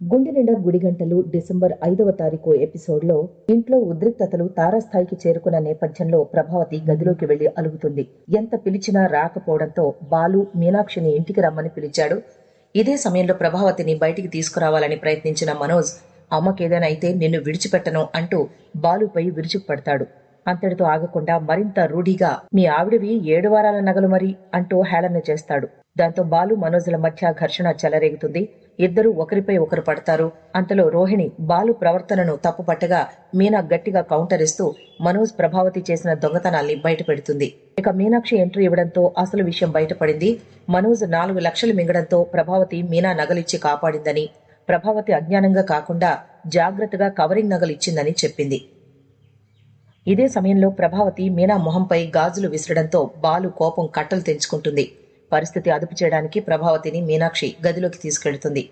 గుండె నిండా గుడిగంటలు డిసెంబర్ ఐదవ తారీఖు ఎపిసోడ్లో ఇంట్లో ఉద్రిక్తతలు తారాస్థాయికి చేరుకున్న నేపథ్యంలో ప్రభావతి గదిలోకి వెళ్ళి అలుగుతుంది. ఎంత పిలిచినా రాకపోవడంతో బాలు మీనాక్షిని ఇంటికి రమ్మని పిలిచాడు. ఇదే సమయంలో ప్రభావతిని బయటికి తీసుకురావాలని ప్రయత్నించిన మనోజ్ అమ్మకేదైనా అయితే నిన్ను విడిచిపెట్టను అంటూ బాలుపై విరుచుకుపడతాడు. అంతటితో ఆగకుండా మరింత రూఢిగా మీ ఆవిడవి ఏడు వారాల నగలు మరి అంటూ హేళన చేస్తాడు. దాంతో బాలు మనోజుల మధ్య ఘర్షణ చెలరేగుతుంది. ఇద్దరూ ఒకరిపై ఒకరు పడతారు. అంతలో రోహిణి బాలు ప్రవర్తనను తప్పుపట్టగా మీనా గట్టిగా కౌంటర్ ఇస్తూ మనోజ్ ప్రభావతి చేసిన దొంగతనాల్ని బయటపెడుతుంది. ఇక మీనాక్షి ఎంట్రీ ఇవ్వడంతో అసలు విషయం బయటపడింది. మనోజ్ నాలుగు లక్షలు మింగడంతో ప్రభావతి మీనా నగలిచ్చి కాపాడిందని ప్రభావతి అజ్ఞానంగా కాకుండా జాగ్రత్తగా కవరింగ్ నగలు ఇచ్చిందని చెప్పింది. ఇదే సమయంలో ప్రభావతి మీనా మొహంపై గాజులు విసరడంతో బాలు కోపం కట్టలు తెంచుకుంటుంది. పరిస్థితి అదుపు చేయడానికి ప్రభావతిని మీనాక్షి గదిలోకి తీసుకెళ్తుంది.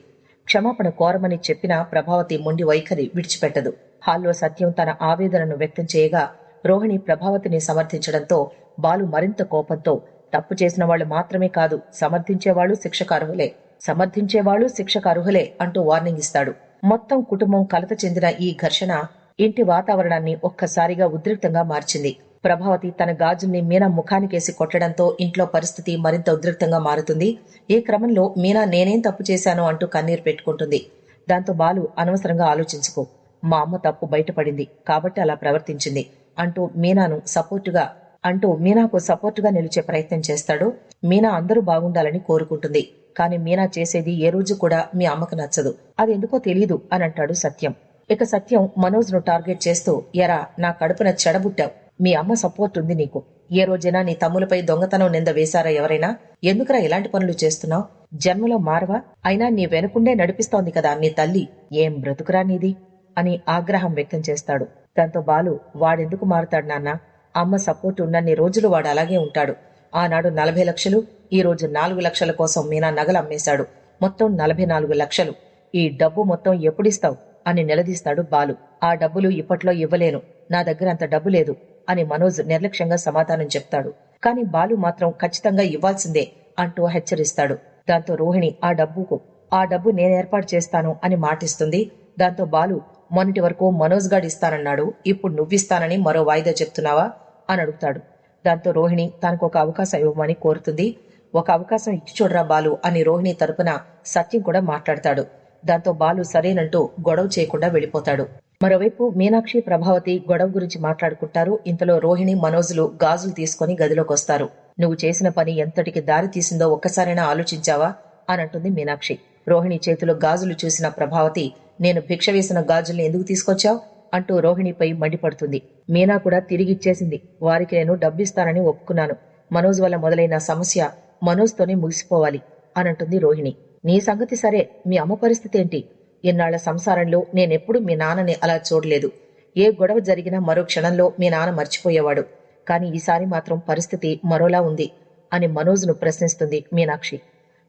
క్షమాపణ కోరమని చెప్పినా ప్రభావతి మొండి వైఖరి విడిచిపెట్టదు. హాల్లో సత్యం తన ఆవేదనను వ్యక్తం చేయగా రోహిణి ప్రభావతిని సమర్థించడంతో బాలు మరింత కోపంతో తప్పు చేసిన వాళ్ళు మాత్రమే కాదు సమర్థించేవాళ్ళు శిక్షకు అర్హులే సమర్థించేవాళ్ళు శిక్షకు అర్హులే అంటూ వార్నింగ్ ఇస్తాడు. మొత్తం కుటుంబం కలత చెందిన ఈ ఘర్షణ ఇంటి వాతావరణాన్ని ఒక్కసారిగా ఉద్రిక్తంగా మార్చింది. ప్రభావతి తన గాజుల్ని మీనా ముఖానికేసి కొట్టడంతో ఇంట్లో పరిస్థితి మరింత ఉద్రిక్తంగా మారుతుంది. ఈ క్రమంలో మీనా నేనేం తప్పు చేశాను అంటూ కన్నీరు పెట్టుకుంటుంది. దాంతో బాలు అనవసరంగా ఆలోచించుకో. మా అమ్మ తప్పు బయటపడింది కాబట్టి అలా ప్రవర్తించింది అంటూ మీనాను సపోర్టుగా అంటూ మీనాకు సపోర్టుగా నిలిచే ప్రయత్నం చేస్తాడు. మీనా అందరూ బాగుండాలని కోరుకుంటుంది. కానీ మీనా చేసేది ఏ రోజు కూడా మీ అమ్మకు నచ్చదు. అది ఎందుకో తెలియదు అని అంటాడు సత్యం. ఇక సత్యం మనోజ్ను టార్గెట్ చేస్తూ ఎరా నా కడుపున చెడబుట్టావు. మీ అమ్మ సపోర్ట్ ఉంది నీకు. ఏ రోజైనా నీ తమ్ములపై దొంగతనం నింద వేశారా ఎవరైనా? ఎందుకురా ఇలాంటి పనులు చేస్తున్నావు? జన్మలో మారవా? అయినా నీ వెనుకుండే నడిపిస్తోంది కదా నీ తల్లి. ఏం బ్రతుకురా నీది? అని ఆగ్రహం వ్యక్తం చేస్తాడు. దాంతో బాలు వాడెందుకు మారుతాడు నాన్న? అమ్మ సపోర్ట్ ఉన్నన్ని రోజులు వాడు అలాగే ఉంటాడు. ఆనాడు నలభై లక్షలు ఈ రోజు నాలుగు లక్షల కోసం మీనా నగలు అమ్మేశాడు. మొత్తం నలభై నాలుగు లక్షలు. ఈ డబ్బు మొత్తం ఎప్పుడిస్తావు? అని నిలదీస్తాడు బాలు. ఆ డబ్బులు ఇప్పట్లో ఇవ్వలేను. నా దగ్గర అంత డబ్బు లేదు. అని మనోజ్ నిర్లక్ష్యంగా సమాధానం చెప్తాడు. కానీ బాలు మాత్రం ఖచ్చితంగా ఇవ్వాల్సిందే అంటూ హెచ్చరిస్తాడు. దాంతో రోహిణి ఆ డబ్బుకు ఆ డబ్బు నేను ఏర్పాటు చేస్తాను అని మాటిస్తుంది. దాంతో బాలు మొన్నటి వరకు మనోజ్ గాడు ఇస్తానన్నాడు ఇప్పుడు నువ్విస్తానని మరో వాయిదా చెప్తున్నావా? అని అడుగుతాడు. దాంతో రోహిణి తనకు ఒక అవకాశం ఇవ్వమని కోరుతుంది. ఒక అవకాశం ఇచ్చి చూడరా బాలు అని రోహిణి తరపున సత్యం కూడా మాట్లాడతాడు. దాంతో బాలు సరేనంటూ గొడవ చేయకుండా వెళ్ళిపోతాడు. మరోవైపు మీనాక్షి ప్రభావతి గొడవ గురించి మాట్లాడుకుంటారు. ఇంతలో రోహిణి మనోజులు గాజులు తీసుకుని గదిలోకి వస్తారు. నువ్వు చేసిన పని ఎంతటికి దారి తీసిందో ఒక్కసారైనా ఆలోచించావా? అని అంటుంది మీనాక్షి. రోహిణి చేతిలో గాజులు చూసిన ప్రభావతి నేను భిక్ష వేసిన గాజుల్ని ఎందుకు తీసుకొచ్చావు? అంటూ రోహిణిపై మండిపడుతుంది. మీనా కూడా తిరిగిచ్చేసింది వారికి నేను డబ్బిస్తానని ఒప్పుకున్నాను. మనోజ్ వల్ల మొదలైన సమస్య మనోజ్తోనే ముగిసిపోవాలి. అనంటుంది రోహిణి. నీ సంగతి సరే. మీ అమ్మ పరిస్థితి ఏంటి? ఇన్నాళ్ళ సంసారంలో నేనెప్పుడు మీ నాన్నని అలా చూడలేదు. ఏ గొడవ జరిగినా మరో క్షణంలో మీ నాన్న మర్చిపోయేవాడు. కానీ ఈసారి మాత్రం పరిస్థితి మరోలా ఉంది అని మనోజ్ను ప్రశ్నిస్తుంది మీనాక్షి.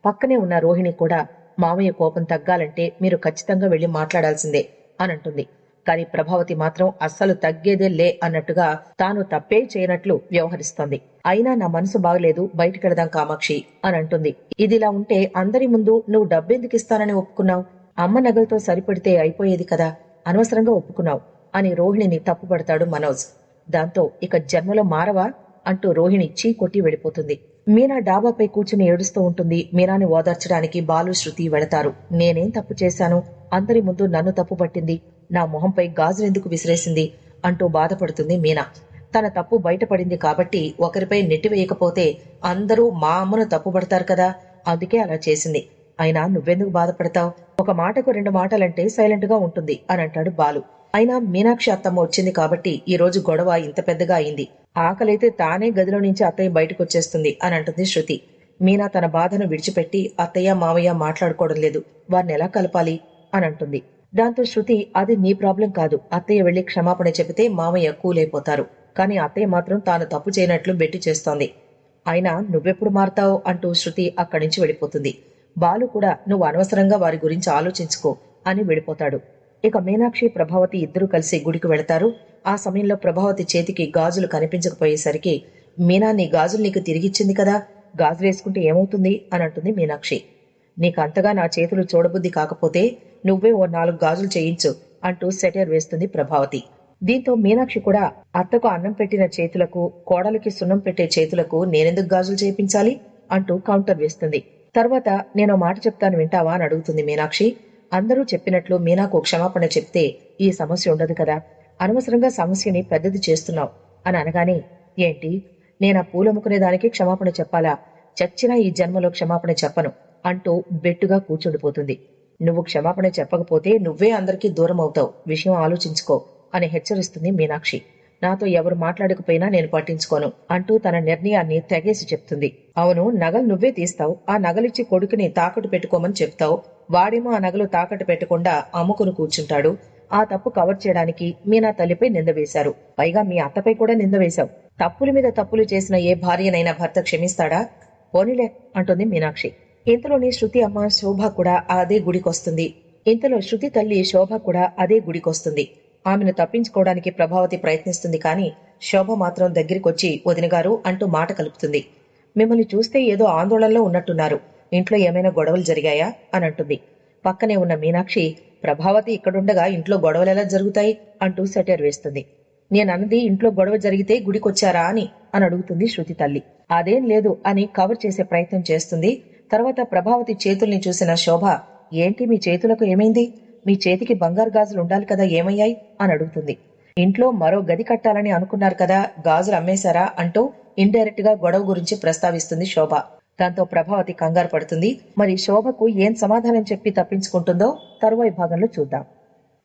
పక్కనే ఉన్న రోహిణి కూడా మామయ్య కోపం తగ్గాలంటే మీరు ఖచ్చితంగా వెళ్ళి మాట్లాడాల్సిందే అని అంటుంది. కానీ ప్రభావతి మాత్రం అస్సలు తగ్గేదే లే అన్నట్టుగా తాను తప్పే చేయనట్లు వ్యవహరిస్తోంది. అయినా నా మనసు బాగలేదు బయటికెడదాం కామాక్షి అని అంటుంది. ఇదిలా ఉంటే అందరి ముందు నువ్వు డబ్బెందుకు ఇస్తానని ఒప్పుకున్నావు? అమ్మ నగలతో సరిపడితే అయిపోయేది కదా? అనవసరంగా ఒప్పుకున్నావు అని రోహిణిని తప్పుపడతాడు మనోజ్. దాంతో ఇక జన్మలో మారవా అంటూ రోహిణి చీ కొట్టి వెళ్ళిపోతుంది. మీనా డాబాపై కూర్చుని ఏడుస్తూ ఉంటుంది. మీనాని ఓదార్చడానికి బాలు శృతి వెళతారు. నేనేం తప్పు చేశాను? అందరి ముందు నన్ను తప్పు పట్టింది. నా మొహంపై గాజులెందుకు విసిరేసింది? అంటూ బాధపడుతుంది మీనా. తన తప్పు బయటపడింది కాబట్టి ఒకరిపై నెట్టివేయకపోతే అందరూ మా అమ్మను తప్పుపడతారు కదా? అందుకే అలా చేసింది. అయినా నువ్వెందుకు బాధపడతావు? ఒక మాటకు రెండు మాటలంటే సైలెంట్గా ఉంటుంది అని అంటాడు బాలు. అయినా మీనాక్షి అత్తమ్మ వచ్చింది కాబట్టి ఈ రోజు గొడవ ఇంత పెద్దగా అయింది. ఆకలైతే తానే గదిలో నుంచి అత్తయ్య బయటకు వచ్చేస్తుంది అని అంటుంది శృతి. మీనా తన బాధను విడిచిపెట్టి అత్తయ్య మావయ్య మాట్లాడుకోవడం లేదు. వారిని ఎలా కలపాలి? అని అంటుంది. దాంతో శృతి అది నీ ప్రాబ్లం కాదు. అత్తయ్య వెళ్ళి క్షమాపణ చెబితే మామయ్య కూలైపోతారు. కానీ అత్తయ్య మాత్రం తాను తప్పు చేయనట్లు బెట్టి చేస్తోంది. అయినా నువ్వెప్పుడు మారతావు? అంటూ శృతి అక్కడి నుంచి వెళ్ళిపోతుంది. బాలు కూడా నువ్వు అనవసరంగా వారి గురించి ఆలోచించుకో అని వెళ్ళిపోతాడు ఇక మీనాక్షి ప్రభావతి ఇద్దరూ కలిసి గుడికి వెళతారు. ఆ సమయంలో ప్రభావతి చేతికి గాజులు కనిపించకపోయేసరికి మీనా నీ గాజులు నీకు తిరిగిచ్చింది కదా? గాజులు వేసుకుంటే ఏమవుతుంది? అని అంటుంది మీనాక్షి. నీకు అంతగా నా చేతులు చూడబుద్ధి కాకపోతే నువ్వే ఓ నాలుగు గాజులు చేయించు అంటూ సెటర్ వేస్తుంది ప్రభావతి. దీంతో మీనాక్షి కూడా అత్తకు అన్నం పెట్టిన చేతులకు కోడలికి సున్నం పెట్టే చేతులకు నేనెందుకు గాజులు చేయించాలి? అంటూ కౌంటర్ వేస్తుంది. తర్వాత నేను మాట చెప్తాను వింటావా అని అడుగుతుంది మీనాక్షి. అందరూ చెప్పినట్లు మీనాకు క్షమాపణ చెప్తే ఈ సమస్య ఉండదు కదా. అనవసరంగా సమస్యని పెద్దది చేస్తున్నావు అని అనగానే ఏంటి? నేను ఆ పూలమ్ముకునే దానికి క్షమాపణ చెప్పాలా? చచ్చినా ఈ జన్మలో క్షమాపణ చెప్పను అంటూ బెట్టుగా కూర్చుండిపోతుంది. నువ్వు క్షమాపణ చెప్పకపోతే నువ్వే అందరికీ దూరం అవుతావు. విషయం ఆలోచించుకో అని హెచ్చరిస్తుంది మీనాక్షి. నాతో ఎవరు మాట్లాడకపోయినా నేను పట్టించుకోను అంటూ తన నిర్ణయాన్ని తెగేసి చెప్తుంది. అవును నగలు నువ్వే తీస్తావు. ఆ నగలిచ్చి కొడుకుని తాకట్టు పెట్టుకోమని చెప్తావు. వాడేమో ఆ నగలు తాకట్టు పెట్టకుండా అమ్ముకుని కూర్చుంటాడు. ఆ తప్పు కవర్ చేయడానికి మీ నా తల్లిపై నింద వేశారు. పైగా మీ అత్తపై కూడా నింద వేశావు. తప్పుల మీద తప్పులు చేసిన ఏ భార్యనైనా భర్త క్షమిస్తాడా? పోనీలే అంటుంది మీనాక్షి. ఇంతలోనే శృతి అమ్మ శోభ కూడా అదే గుడికొస్తుంది. ఇంతలో శృతి తల్లి శోభ కూడా అదే గుడికొస్తుంది. ఆమెను తప్పించుకోవడానికి ప్రభావతి ప్రయత్నిస్తుంది కానీ శోభ మాత్రం దగ్గరికొచ్చి వదినగారు అంటూ మాట కలుపుతుంది. మిమ్మల్ని చూస్తే ఏదో ఆందోళనలో ఉన్నట్టున్నారు. ఇంట్లో ఏమైనా గొడవలు జరిగాయా? అని అంటుంది. పక్కనే ఉన్న మీనాక్షి ప్రభావతి ఇక్కడుండగా ఇంట్లో గొడవలు ఎలా జరుగుతాయి? అంటూ సెటర్ వేస్తుంది. నేనన్నది ఇంట్లో గొడవ జరిగితే గుడికొచ్చారా అని అని అడుగుతుంది శృతి తల్లి. అదేం లేదు అని కవర్ చేసే ప్రయత్నం చేస్తుంది. తర్వాత ప్రభావతి చేతుల్ని చూసిన శోభ ఏంటి మీ చేతులకు ఏమైంది? మీ చేతికి బంగారు గాజులు ఉండాలి కదా ఏమయ్యాయి? అని అడుగుతుంది. ఇంట్లో మరో గది కట్టాలని అనుకున్నారు కదా గాజులు అమ్మేశారా? అంటూ ఇండైరెక్ట్గా గొడవ గురించి ప్రస్తావిస్తుంది శోభ. దాంతో ప్రభావతి కంగారు పడుతుంది. మరి శోభకు ఏం సమాధానం చెప్పి తప్పించుకుంటుందో తరువాయి భాగంలో చూద్దాం.